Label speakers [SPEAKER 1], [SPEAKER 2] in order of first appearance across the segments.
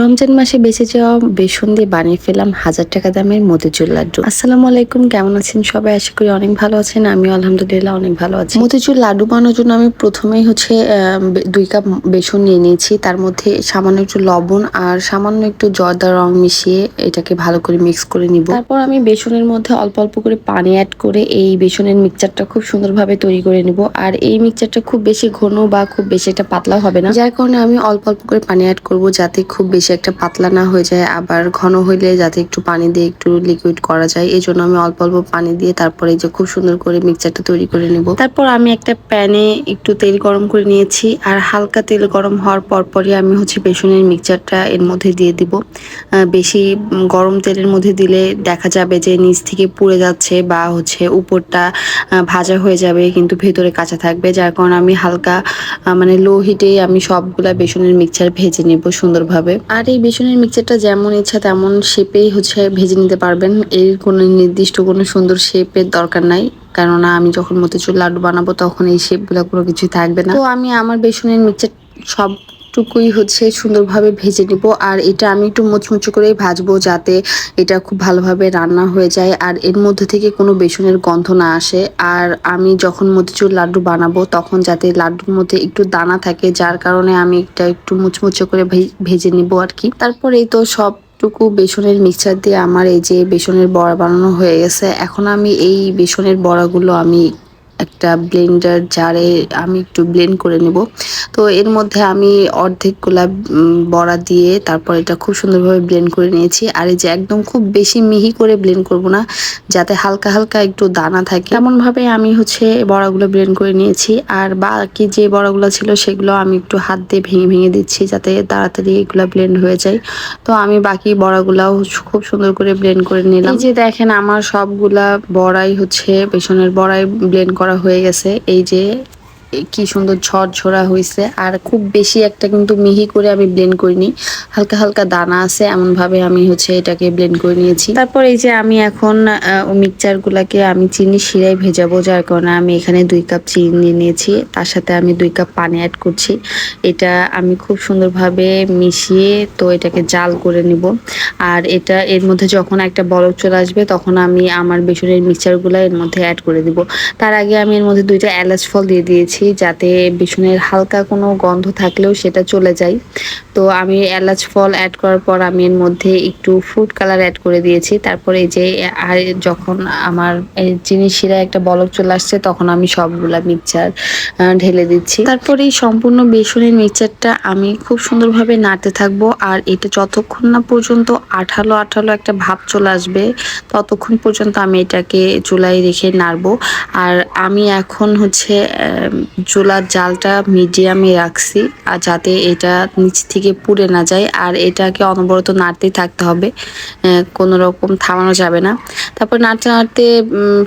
[SPEAKER 1] রমজান মাসে বেঁচে যাওয়া বেসন দিয়ে বানিয়ে ফেলাম হাজার টাকা দামের মতিচুর লাড্ডু। আসসালামু আলাইকুম, কেমন আছেন সবাই? আশা করি অনেক ভালো আছেন আমি আলহামদুলিল্লাহ অনেক ভালো আছি। মতিচুর লাড্ডু বানানোর জন্য আমি প্রথমেই হচ্ছে দুই কাপ বেসন নিয়ে নিয়েছি। তার মধ্যে সামান্য একটু লবণ আর সামান্য একটু জর্দা রং মিশিয়ে এটাকে ভালো করে মিক্স করে নিব। তারপর আমি বেসনের মধ্যে অল্প অল্প করে পানি অ্যাড করে এই বেসনের মিক্সচারটা খুব সুন্দরভাবে তৈরি করে নিব। আর এই মিক্সচারটা খুব বেশি ঘন বা খুব বেশি এটা পাতলা হবে না। যার কারণে আমি অল্প অল্প করে পানি অ্যাড করব যাতে খুব বেশি একটা পাতলা না হয়ে যায়, আবার ঘন হইলে যাতে একটু পানি দিয়ে একটু লিকুইড করা যায়। এই জন্য আমি অল্প অল্প পানি দিয়ে তারপরে যে খুব সুন্দর করে মিক্সচারটা তৈরি করে নেব। তারপর আমি একটা প্যানে একটু তেল গরম করে নিয়েছি আর হালকা তেল গরম হওয়ার পরপরই আমি হচ্ছে বেসনের মিক্সচারটা এর মধ্যে দিয়ে দিব। বেশি গরম তেলের মধ্যে দিলে দেখা যাবে যে নিচ থেকে পুড়ে যাচ্ছে বা হচ্ছে উপরটা ভাজা হয়ে যাবে কিন্তু ভেতরে কাঁচা থাকবে। যার কারণে আমি হালকা মানে লো হিটেই আমি সবগুলা বেসনের মিক্সচার ভেজে নেব সুন্দরভাবে। আর এই বেসনের মিক্সারটা যেমন ইচ্ছা তেমন শেপেই হচ্ছে ভেজে নিতে পারবেন। এর কোনো নির্দিষ্ট কোনো সুন্দর শেপের দরকার নাই। কেননা আমি যখন মতিচুর লাড্ডু বানাবো তখন এই শেপগুলো কোনো কিছুই থাকবে না। তো আমি আমার বেসনের মিক্সার সব টুকুই হচ্ছে সুন্দরভাবে ভেজে নিব। আর এটা আমি একটু মুচমুচে করেই ভাজবো যাতে এটা খুব ভালোভাবে রান্না হয়ে যায়। আর এর মধ্যে থেকে কোনো বেসনের গন্ধ না আসে। আর আমি যখন মতিচুর লাড্ডু বানাবো, তখন যাতে লাড্ডুর মধ্যে একটু দানা থাকে, যার কারণে আমি এটা একটু মুচমুচে করে ভেজে নিব আর কি। তারপর তো সব টুকু বেসনের মিক্সচার দিয়ে আমার এই যে বেসনের বড়া বানানো হয়ে গেছে, এখন আমি এই বেসনের বড়াগুলো আমি একটা ব্লেন্ডার জারে আমি একটু ব্লেন্ড করে নেব। তো এর মধ্যে আমি অর্ধেক গোলাপ বড়া দিয়ে তারপর এটা খুব সুন্দরভাবে ব্লেন্ড করে নিয়েছি। আর এই যে একদম খুব বেশি মিহি করে ব্লেন্ড করব না, যাতে হালকা হালকা একটু দানা থাকে। এমনভাবে আমি হচ্ছে বড়াগুলো ব্লেন্ড করে নিয়েছি। আর বাকি যে বড়াগুলো ছিল সেগুলো আমি একটু হাত দিয়ে ভেঙে ভেঙে দিচ্ছি যাতে তাড়াতাড়ি এগুলো ব্লেন্ড হয়ে যায়। তো আমি বাকি বড়াগুলাও খুব সুন্দর করে ব্লেন্ড করে নিলাম। যে দেখেন, আমার সবগুলা বড়াই হচ্ছে, পেছনের বড়াই ব্লেন্ড করা হয়ে গেছে। এই যে কি সুন্দর ঝড় ঝরঝরা হয়েছে আর খুব বেশি একটা কিন্তু মিহি করে আমি ব্লেন্ড করিনি। হালকা হালকা দানা আছে এমন ভাবে আমি হচ্ছে এটাকে ব্লেন্ড করে নিয়েছি। তারপর এই যে আমি এখন মিক্সচার গুলাকে আমি চিনি শিরায় ভেজাবো, যার কারণে আমি এখানে দুই কাপ চিনি নিয়ে নিয়েছি। তার সাথে আমি দুই কাপ পানি অ্যাড করছি। এটা আমি খুব সুন্দরভাবে মিশিয়ে তো এটাকে জাল করে নিব। আর এটা এর মধ্যে যখন একটা বরফ চলে আসবে, তখন আমি আমার বেসনের মিক্সচারগুলো এর মধ্যে অ্যাড করে দিব তার আগে আমি এর মধ্যে দুইটা এলাচ ফল দিয়ে দিয়েছি, যাতে বেসনের হালকা কোনো গন্ধ থাকলেও সেটা চলে যায়। তো আমি এলাচ ফল অ্যাড করার পর আমি এর মধ্যে একটু ফুড কালার অ্যাড করে দিয়েছি। তারপরে এই যে, আর যখন আমার চিনি শিরা একটা বলক চলে আসছে, তখন আমি সবগুলা মিক্সচার ঢেলে দিচ্ছি। তারপরে এই সম্পূর্ণ বেসনের মিক্সচারটা আমি খুব সুন্দরভাবে নাড়তে থাকব। আর এটা যতক্ষণ না পর্যন্ত আঠালো আঠালো একটা ভাব চলে আসবে, ততক্ষণ পর্যন্ত আমি এটাকে চুলায় রেখে নাড়বো। আর আমি এখন হচ্ছে চুলার জালটা মিডিয়ামে রাখছি, আর যাতে এটা নিচ থেকে পুড়ে না যায়। আর এটাকে অনবরত নাড়তেই থাকতে হবে কোনো রকম থামানো যাবে না। তারপর নাড়তে নাড়তে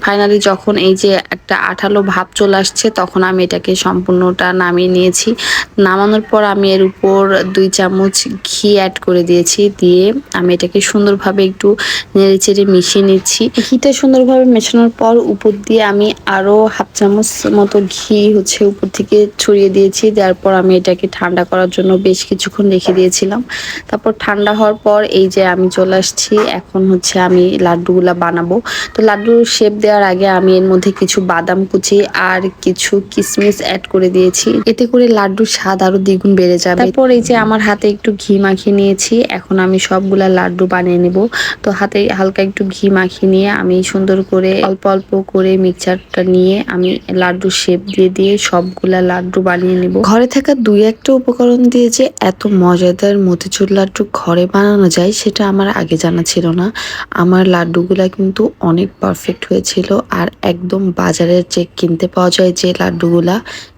[SPEAKER 1] ফাইনালি যখন এই যে একটা আঠালো ভাব চলে আসছে, তখন আমি এটাকে সম্পূর্ণটা নামিয়ে নিয়েছি। নামানোর পর আমি এর উপর দুই চামচ ঘি অ্যাড করে দিয়েছি, দিয়ে আমি এটাকে সুন্দরভাবে একটু নেড়ে চেড়ে মিশিয়ে নিচ্ছি। ঘিটা সুন্দরভাবে মেশানোর পর উপর দিয়ে আমি আরও হাফ চামচ মতো ঘি হচ্ছে উপর থেকে ছড়িয়ে দিয়েছি, দেওয়ার পর আমি এটাকে ঠান্ডা করার জন্য বেশ কিছুক্ষণ রেখে দিয়েছিলাম। তারপর ঠান্ডা হওয়ার পর এই যে আমি চলে আসছি, এখন হচ্ছে আমি লাড্ডুগুলা বানাবো। তো লাড্ডুর শেপ দেওয়ার আগে আমি এর মধ্যে কিছু বাদাম কুচি আর কিছু কিশমিশ অ্যাড করে দিয়েছি। এতে করে লাড্ডুর স্বাদ আরও দ্বিগুণ বেড়ে যাবে। তারপর এই যে আমার হাতে একটু ঘি মাখিয়ে নিয়েছি, এখন আমি সবগুলা লাড্ডু বানিয়ে নেব। তো হাতে হালকা একটু ঘি মাখিয়ে নিয়ে আমি সুন্দর করে অল্প অল্প করে মিক্সচারটা নিয়ে আমি লাড্ডু শেপ দিয়ে দিয়ে সবগুলা লাড্ডু বানিয়ে নেব। ঘরে থাকা দুই একটা উপকরণ দিয়ে যে এত মজাদার মতিচুর লাড্ডু ঘরে বানানো যায়, সেটা আমার আগে জানা ছিল না। আমার লাড্ডুগুলা কিন্তু অনেক পারফেক্ট হয়েছিল আর একদম বাজারের যে কিনতে পাওয়া যায় যে লাড্ডুগুলা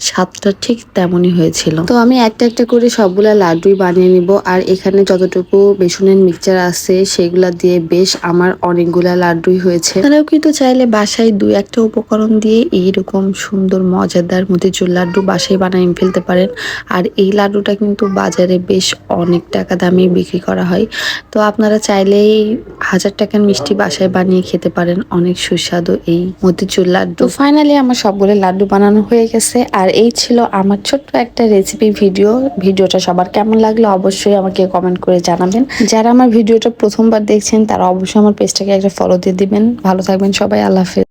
[SPEAKER 1] স্বাদটা ঠিক তেমনই হয়েছিল। তো আমি একটা একটা করে সবগুলা লাড্ডুই বানিয়ে নিব। আর এখানে যতটুকু বেসনের মিক্সচার আছে সেগুলা দিয়ে বেশ আমার অনেকগুলা লাড্ডুই হয়েছে। তারাও কিন্তু চাইলে বাসায় দুই একটা উপকরণ দিয়ে এইরকম সুন্দর মজাদার মতিচুর লাড্ডু বাসায় বানিয়ে ফেলতে পারেন। আর এই লাড্ডুটা কিন্তু বাজারে বেশ অনেক টাকা দামে বিক্রি করা হয়। তো আপনারা চাইলেই হাজার টাকার মিষ্টি বাসায় বানিয়ে খেতে পারেন। অনেক সুস্বাদু এই মতিচুর লাড্ডু। ফাইনালি আমার সবগুলো লাড্ডু বানানো হয়ে গেছে। আর এই ছিল আমার ছোট্ট একটা রেসিপি ভিডিও ভিডিওটা সবার কেমন লাগল অবশ্যই আমাকে কমেন্ট করে জানাবেন। যারা আমার ভিডিওটা প্রথমবার দেখছেন, তারা অবশ্যই আমার পেজটাকে একটা ফলো দিয়ে দিবেন। ভালো থাকবেন সবাই, আল্লাহ হাফেজ।